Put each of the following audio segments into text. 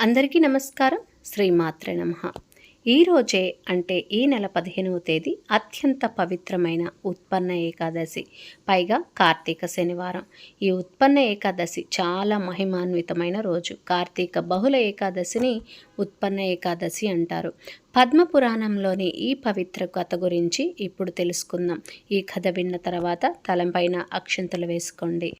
అందరికీ నమస్కారం. శ్రీమాత్రే నమ. ఈరోజే అంటే ఈ నెల పదిహేనవ తేదీ అత్యంత పవిత్రమైన ఉత్పన్న ఏకాదశి పైగా కార్తీక శనివారం. ఈ ఉత్పన్న ఏకాదశి చాలా మహిమాన్వితమైన రోజు. కార్తీక బహుళ ఏకాదశిని ఉత్పన్న ఏకాదశి అంటారు. పద్మపురాణంలోని ఈ పవిత్ర కథ గురించి ఇప్పుడు తెలుసుకుందాం. ఈ కథ విన్న తర్వాత తలంపైన అక్షంతలు వేసుకోండి.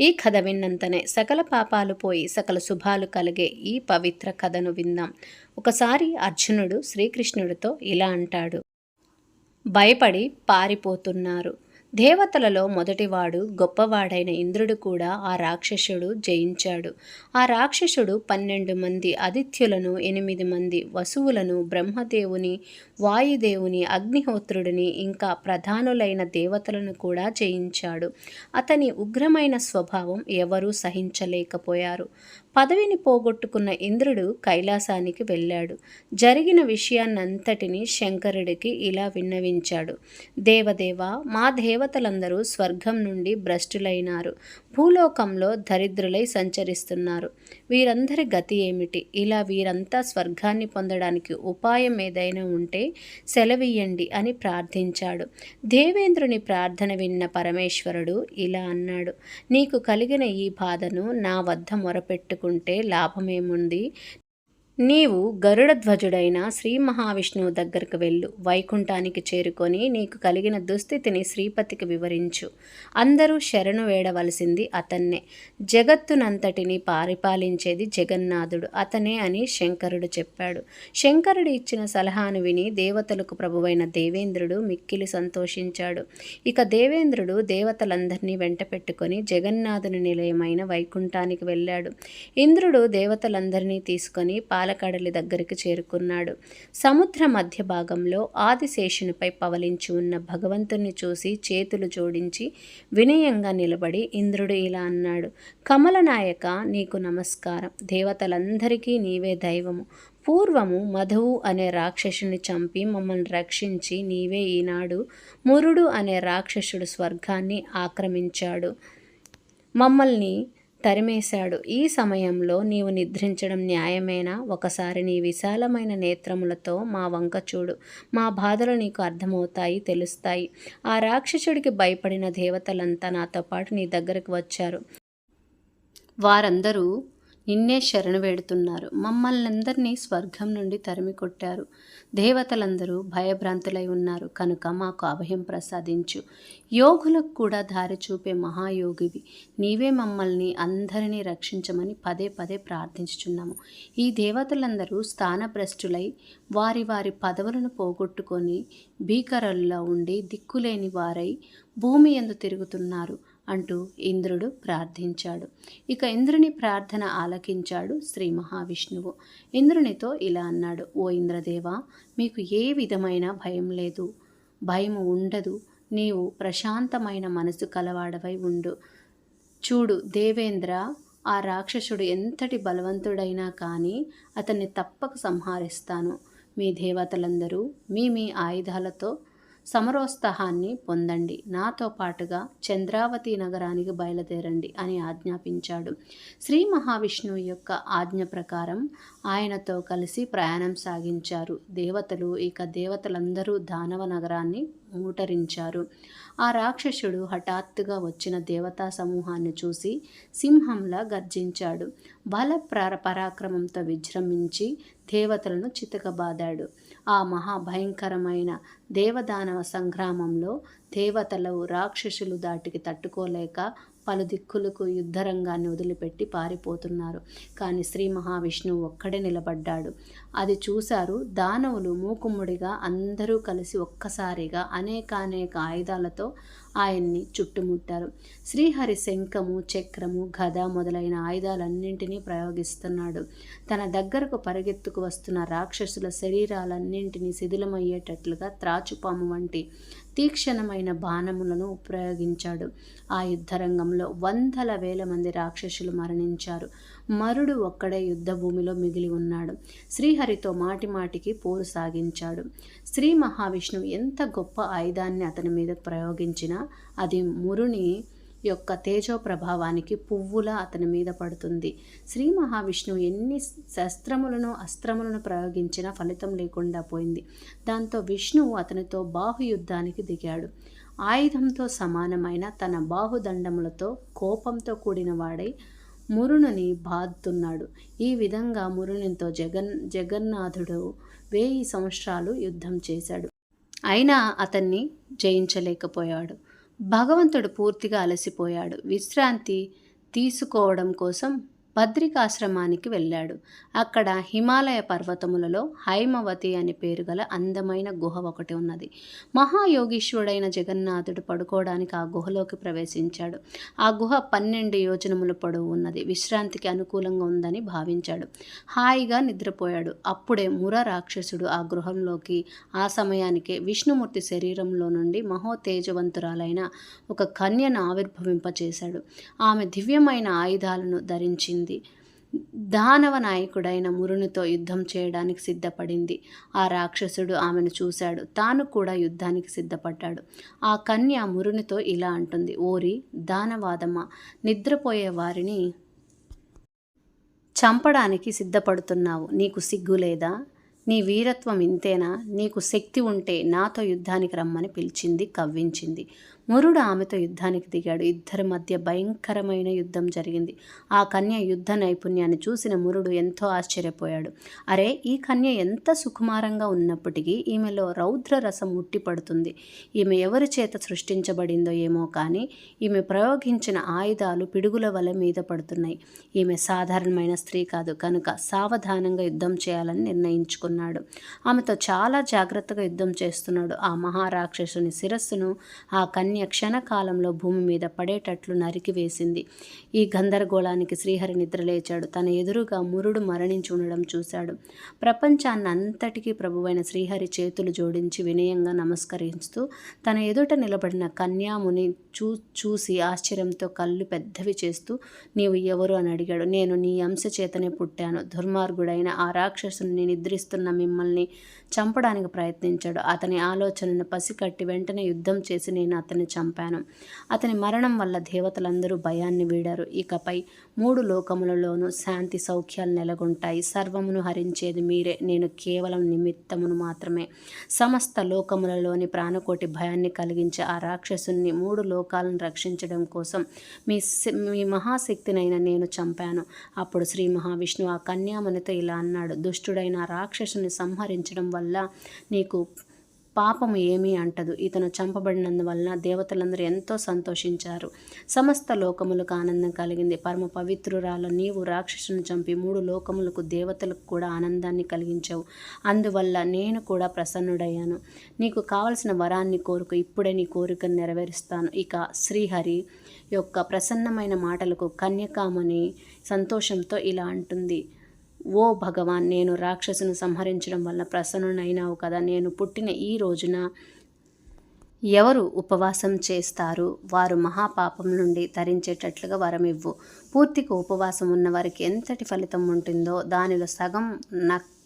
ఈ కథ విన్నంతనే సకల పాపాలు పోయి సకల శుభాలు కలిగే ఈ పవిత్ర కథను విందాం ఒకసారి అర్జునుడు శ్రీకృష్ణుడితో ఇలా అంటాడు. భయపడి పారిపోతున్నారు. దేవతలలో మొదటివాడు గొప్పవాడైన ఇంద్రుడు కూడా ఆ రాక్షసుడు జయించాడు. ఆ రాక్షసుడు పన్నెండు మంది ఆదిత్యులను ఎనిమిది మంది వసువులను బ్రహ్మదేవుని వాయుదేవుని అగ్నిహోత్రుడిని ఇంకా ప్రధానులైన దేవతలను కూడా జయించాడు. అతని ఉగ్రమైన స్వభావం ఎవరూ సహించలేకపోయారు. పదవిని పోగొట్టుకున్న ఇంద్రుడు కైలాసానికి వెళ్ళాడు. జరిగిన విషయాన్నంతటిని శంకరుడికి ఇలా విన్నవించాడు. దేవదేవ మా దేవ దేవతలందరూ స్వర్గం నుండి భ్రష్టులైనారు. భూలోకంలో దరిద్రులై సంచరిస్తున్నారు. వీరందరి గతి ఏమిటి? ఇలా వీరంతా స్వర్గాన్ని పొందడానికి ఉపాయం ఏదైనా ఉంటే సెలవియ్యండి అని ప్రార్థించాడు. దేవేంద్రుని ప్రార్థన విన్న పరమేశ్వరుడు ఇలా అన్నాడు. నీకు కలిగిన ఈ బాధను నా వద్ద మొరపెట్టుకుంటే లాభమేముంది? నీవు గరుడధ్వజుడైన శ్రీ మహావిష్ణువు దగ్గరకు వెళ్ళు. వైకుంఠానికి చేరుకొని నీకు కలిగిన దుస్థితిని శ్రీపతికి వివరించు. అందరూ శరణు వేడవలసింది అతన్నే. జగత్తునంతటిని పరిపాలించేది జగన్నాథుడు. అతనే అని శంకరుడు చెప్పాడు. శంకరుడు ఇచ్చిన సలహాను విని దేవతలకు ప్రభువైన దేవేంద్రుడు మిక్కిలి సంతోషించాడు. ఇక దేవేంద్రుడు దేవతలందరినీ వెంట పెట్టుకొని జగన్నాథుని నిలయమైన వైకుంఠానికి వెళ్ళాడు. ఇంద్రుడు దేవతలందరినీ తీసుకొని పాలకడలి దగ్గరికి చేరుకున్నాడు. సముద్ర మధ్య భాగంలో ఆదిశేషునిపై పవలించి ఉన్న భగవంతుణ్ణి చూసి చేతులు జోడించి వినయంగా నిలబడి ఇంద్రుడు ఇలా అన్నాడు కమలనాయక నీకు నమస్కారం. దేవతలందరికీ నీవే దైవము. పూర్వము మధువు అనే రాక్షసుని చంపి మమ్మల్ని రక్షించి నీవే ఈనాడు మురుడు అనే రాక్షసుడు స్వర్గాన్ని ఆక్రమించాడు. మమ్మల్ని తరిమేశాడు. ఈ సమయంలో నీవు నిద్రించడం న్యాయమేనా? ఒకసారి నీ విశాలమైన నేత్రములతో మా వంక చూడు. మా బాధలు నీకు అర్థమవుతాయి తెలుస్తాయి. ఆ రాక్షసుడికి భయపడిన దేవతలంతా నాతో పాటు నీ దగ్గరకు వచ్చారు. వారందరూ నిన్నే శరణు వేడుతున్నారు. మమ్మల్ని అందరినీ స్వర్గం నుండి తరిమి కొట్టారు. దేవతలందరూ భయభ్రాంతులై ఉన్నారు. కనుక మాకు అభయం ప్రసాదించు. యోగులకు కూడా దారి చూపే మహాయోగివి. నీవే మమ్మల్ని అందరినీ రక్షించమని పదే పదే ప్రార్థించుచున్నాము. ఈ దేవతలందరూ స్థానభ్రష్టులై వారి వారి పదవులను పోగొట్టుకొని భీకరల్లో ఉండి దిక్కులేని వారై భూమి ఎందు తిరుగుతున్నారు. అంటూ ఇంద్రుడు ప్రార్థించాడు. ఇక ఇంద్రుని ప్రార్థన ఆలకించాడు శ్రీ మహావిష్ణువు. ఇంద్రునితో ఇలా అన్నాడు ఓ ఇంద్రదేవ మీకు ఏ విధమైన భయం లేదు. భయం ఉండదు. నీవు ప్రశాంతమైన మనసు కలవాడవై ఉండు. చూడు దేవేంద్ర ఆ రాక్షసుడు ఎంతటి బలవంతుడైనా కానీ అతన్ని తప్పక సంహరిస్తాను. మీ దేవతలందరూ మీ మీ ఆయుధాలతో సమరోత్సాహాన్ని పొందండి. నాతో పాటుగా చంద్రావతి నగరానికి బయలుదేరండి అని ఆజ్ఞాపించాడు. శ్రీ మహావిష్ణువు యొక్క ఆజ్ఞ ప్రకారం ఆయనతో కలిసి ప్రయాణం సాగించారు. దేవతలు ఇక దేవతలందరూ దానవ నగరాన్ని మూటరించారు. ఆ రాక్షసుడు హఠాత్తుగా వచ్చిన దేవతా సమూహాన్ని చూసి సింహంలా గర్జించాడు. బల ప్ర పరాక్రమంతో విజృంభించి దేవతలను చితకబాదాడు. ఆ మహాభయంకరమైన దేవదానవ సంగ్రామంలో దేవతలు రాక్షసులు దాటికి తట్టుకోలేక పలు దిక్కులకు యుద్ధరంగాన్ని వదిలిపెట్టి పారిపోతున్నారు. కానీ శ్రీ మహావిష్ణువు ఒక్కడే నిలబడ్డాడు. అది చూశారు. దానవులు మూకుమ్ముడిగా అందరూ కలిసి ఒక్కసారిగా అనేకానేక ఆయుధాలతో ఆయన్ని చుట్టుముట్టారు. శ్రీహరి శంఖము చక్రము గద మొదలైన ఆయుధాలన్నింటినీ ప్రయోగిస్తున్నాడు. తన దగ్గరకు పరిగెత్తుకు వస్తున్న రాక్షసుల శరీరాలన్నింటినీ శిథిలమయ్యేటట్లుగా త్రాచుపాము వంటి తీక్షణమైన బాణములను ప్రయోగించాడు ఆ యుద్ధరంగంలో వందల వేల మంది రాక్షసులు మరణించారు. మరుడు ఒక్కడే యుద్ధ భూమిలో మిగిలి ఉన్నాడు. శ్రీహరితో మాటిమాటికి పోరు సాగించాడు. శ్రీ మహావిష్ణువు ఎంత గొప్ప ఆయుధాన్ని అతని మీద ప్రయోగించినా అది మురుని యొక్క తేజో ప్రభావానికి పువ్వుల అతని మీద పడుతుంది. శ్రీ మహావిష్ణువు ఎన్ని శస్త్రములను అస్త్రములను ప్రయోగించినా ఫలితం లేకుండా పోయింది. దాంతో విష్ణువు అతనితో బాహుయుద్ధానికి దిగాడు. ఆయుధంతో సమానమైన తన బాహుదండములతో కోపంతో కూడిన వాడై మురుణుని బాదుతున్నాడు. ఈ విధంగా మురునితో జగన్ జగన్నాథుడు వెయ్యి సంవత్సరాలు యుద్ధం చేశాడు. అయినా అతన్ని జయించలేకపోయాడు. భగవంతుడు పూర్తిగా అలసిపోయాడు. విశ్రాంతి తీసుకోవడం కోసం బద్రికాశ్రమానికి వెళ్ళాడు. అక్కడ హిమాలయ పర్వతములలో హైమవతి అని పేరు గల అందమైన గుహ ఒకటి ఉన్నది. మహాయోగీశ్వరుడైన జగన్నాథుడు పడుకోవడానికి ఆ గుహలోకి ప్రవేశించాడు. ఆ గుహ పన్నెండు యోజనముల పొడవు ఉన్నది. విశ్రాంతికి అనుకూలంగా ఉందని భావించాడు. హాయిగా నిద్రపోయాడు. అప్పుడే ముర రాక్షసుడు ఆ గృహంలోకి ఆ సమయానికే విష్ణుమూర్తి శరీరంలో నుండి మహోతేజవంతురాలైన ఒక కన్యను ఆవిర్భవింపచేశాడు. ఆమె దివ్యమైన ఆయుధాలను ధరించింది. దానవ నాయకుడైన మురునితో యుద్ధం చేయడానికి సిద్ధపడింది. ఆ రాక్షసుడు ఆమెను చూశాడు. తాను కూడా యుద్ధానికి సిద్ధపడ్డాడు. ఆ కన్య మురునితో ఇలా అంటుంది. ఓరి దానవాదమ్మ నిద్రపోయే వారిని చంపడానికి సిద్ధపడుతున్నావు. నీకు సిగ్గు లేదా? నీ వీరత్వం ఇంతేనా? నీకు శక్తి ఉంటే నాతో యుద్ధానికి రమ్మని పిలిచింది కవ్వించింది. మురుడు ఆమెతో యుద్ధానికి దిగాడు. ఇద్దరి మధ్య భయంకరమైన యుద్ధం జరిగింది. ఆ కన్య యుద్ధ నైపుణ్యాన్ని చూసిన మురుడు ఎంతో ఆశ్చర్యపోయాడు. అరే ఈ కన్య ఎంత సుకుమారంగా ఉన్నప్పటికీ ఈమెలో రౌద్ర రసం ఉట్టిపడుతుంది. ఈమె ఎవరి చేత సృష్టించబడిందో ఏమో కానీ ఈమె ప్రయోగించిన ఆయుధాలు పిడుగుల వల మీద పడుతున్నాయి. ఈమె సాధారణమైన స్త్రీ కాదు. కనుక సావధానంగా యుద్ధం చేయాలని నిర్ణయించుకున్నాడు. ఆమెతో చాలా జాగ్రత్తగా యుద్ధం చేస్తున్నాడు. ఆ మహారాక్షసుని శిరస్సును ఆ కన్య క్షణకాలంలో భూమి మీద పడేటట్లు నరికివేసింది ఈ గందరగోళానికి శ్రీహరి నిద్రలేచాడు తన ఎదురుగా మురుడు మరణించి ఉండడం చూశాడు. ప్రపంచాన్ని అంతటికీ ప్రభువైన శ్రీహరి చేతులు జోడించి వినయంగా నమస్కరిస్తూ తన ఎదుట నిలబడిన కన్యాముని చూ చూసి ఆశ్చర్యంతో కళ్ళు పెద్దవి చేస్తూ నీవు ఎవరు? అని అడిగాడు. నేను నీ అంశ చేతనే పుట్టాను. దుర్మార్గుడైన ఆ రాక్షసుని నిద్రిస్తున్న మిమ్మల్ని చంపడానికి ప్రయత్నించాడు. అతని ఆలోచనను పసికట్టి వెంటనే యుద్ధం చేసి నేను అతని అతన్ని చంపాను. అతని మరణం వల్ల దేవతలందరూ భయాన్ని వీడారు. ఇకపై మూడు లోకములలోనూ శాంతి సౌఖ్యాలు నెలగొంటాయి సర్వమును హరించేది మీరే. నేను కేవలం నిమిత్తమును మాత్రమే. సమస్త లోకములలోని ప్రాణకోటి భయాన్ని కలిగించే ఆ రాక్షసుని మూడు లోకాలను రక్షించడం కోసం మీ మీ మహాశక్తినైన నేను చంపాను. అప్పుడు శ్రీ మహావిష్ణువు ఆ కన్యామణితో ఇలా అన్నాడు. దుష్టుడైన రాక్షసుని సంహరించడం వల్ల నీకు పాపము ఏమీ అంటదు. ఇతను చంపబడినందువలన దేవతలందరూ ఎంతో సంతోషించారు. సమస్త లోకములకు ఆనందం కలిగింది. పరమ పవిత్రురాలు నీవు రాక్షసును చంపి మూడు లోకములకు దేవతలకు కూడా ఆనందాన్ని కలిగించావు. అందువల్ల నేను కూడా ప్రసన్నుడయ్యాను. నీకు కావలసిన వరాన్ని కోరుకు. ఇప్పుడే నీ కోరికను నెరవేరుస్తాను. ఇక శ్రీహరి యొక్క ప్రసన్నమైన మాటలకు కన్యకామని సంతోషంతో ఇలా అంటుంది. ఓ భగవాన్ నేను రాక్షసును సంహరించడం వల్ల ప్రసన్నునైనావు కదా నేను పుట్టిన ఈ రోజున ఎవరు ఉపవాసం చేస్తారు? వారు మహాపాపం నుండి తరించేటట్లుగా వరమివ్వు. పూర్తిగా ఉపవాసం ఉన్నవారికి ఎంతటి ఫలితం ఉంటుందో దానిలో సగం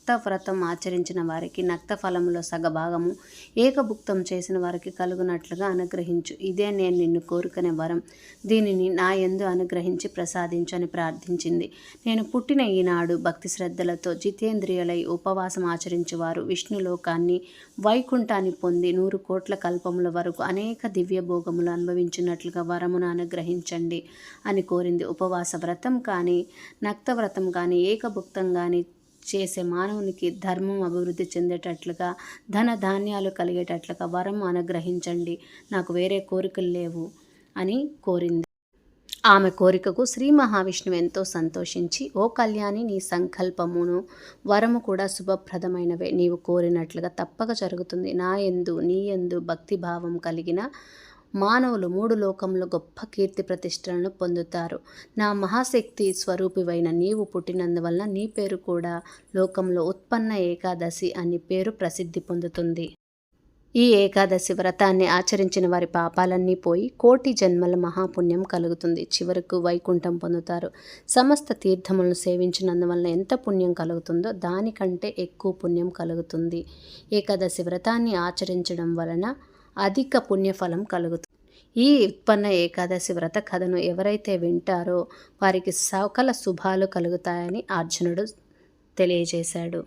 నక్త వ్రతం ఆచరించిన వారికి నక్త ఫలములో సగభాగము ఏకభుక్తం చేసిన వారికి కలుగునట్లుగా అనుగ్రహించు. ఇదే నేను నిన్ను కోరుకునే వరం. దీనిని నా ఎందు అనుగ్రహించి ప్రసాదించు అని ప్రార్థించింది. నేను పుట్టిన ఈనాడు భక్తి శ్రద్ధలతో జితేంద్రియులై ఉపవాసం ఆచరించేవారు. విష్ణులోకాన్ని వైకుంఠాన్ని పొంది నూరు కోట్ల కల్పముల వరకు అనేక దివ్య భోగములు అనుభవించినట్లుగా వరమును అనుగ్రహించండి అని కోరింది. ఉపవాస వ్రతం కానీ నక్త వ్రతం కానీ ఏకభుక్తం కానీ చేసే మానవునికి ధర్మం అభివృద్ధి చెందేటట్లుగా ధన ధాన్యాలు కలిగేటట్లుగా వరం అనుగ్రహించండి. నాకు వేరే కోరికలు లేవు అని కోరింది. ఆమె కోరికకు శ్రీ మహావిష్ణువు ఎంతో సంతోషించి ఓ కళ్యాణి నీ సంకల్పమును వరము కూడా శుభప్రదమైనవే. నీవు కోరినట్లుగా తప్పక జరుగుతుంది. నా ఎందు నీ ఎందు భక్తిభావం కలిగిన మానవులు మూడు లోకంలో గొప్ప కీర్తి ప్రతిష్టలను పొందుతారు. నా మహాశక్తి స్వరూపివైన నీవు పుట్టినందువల్ల నీ పేరు కూడా లోకంలో ఉత్పన్న ఏకాదశి అని పేరు ప్రసిద్ధి పొందుతుంది. ఈ ఏకాదశి వ్రతాన్ని ఆచరించిన వారి పాపాలన్నీ పోయి కోటి జన్మల మహాపుణ్యం కలుగుతుంది. చివరకు వైకుంఠం పొందుతారు. సమస్త తీర్థములను సేవించినందువలన ఎంత పుణ్యం కలుగుతుందో దానికంటే ఎక్కువ పుణ్యం కలుగుతుంది. ఏకాదశి వ్రతాన్ని ఆచరించడం వలన అధిక పుణ్యఫలం కలుగుతుంది. ఈ ఉత్పన్న ఏకాదశి వ్రత కథను ఎవరైతే వింటారో వారికి సకల శుభాలు కలుగుతాయని అర్జునుడు తెలియజేశాడు.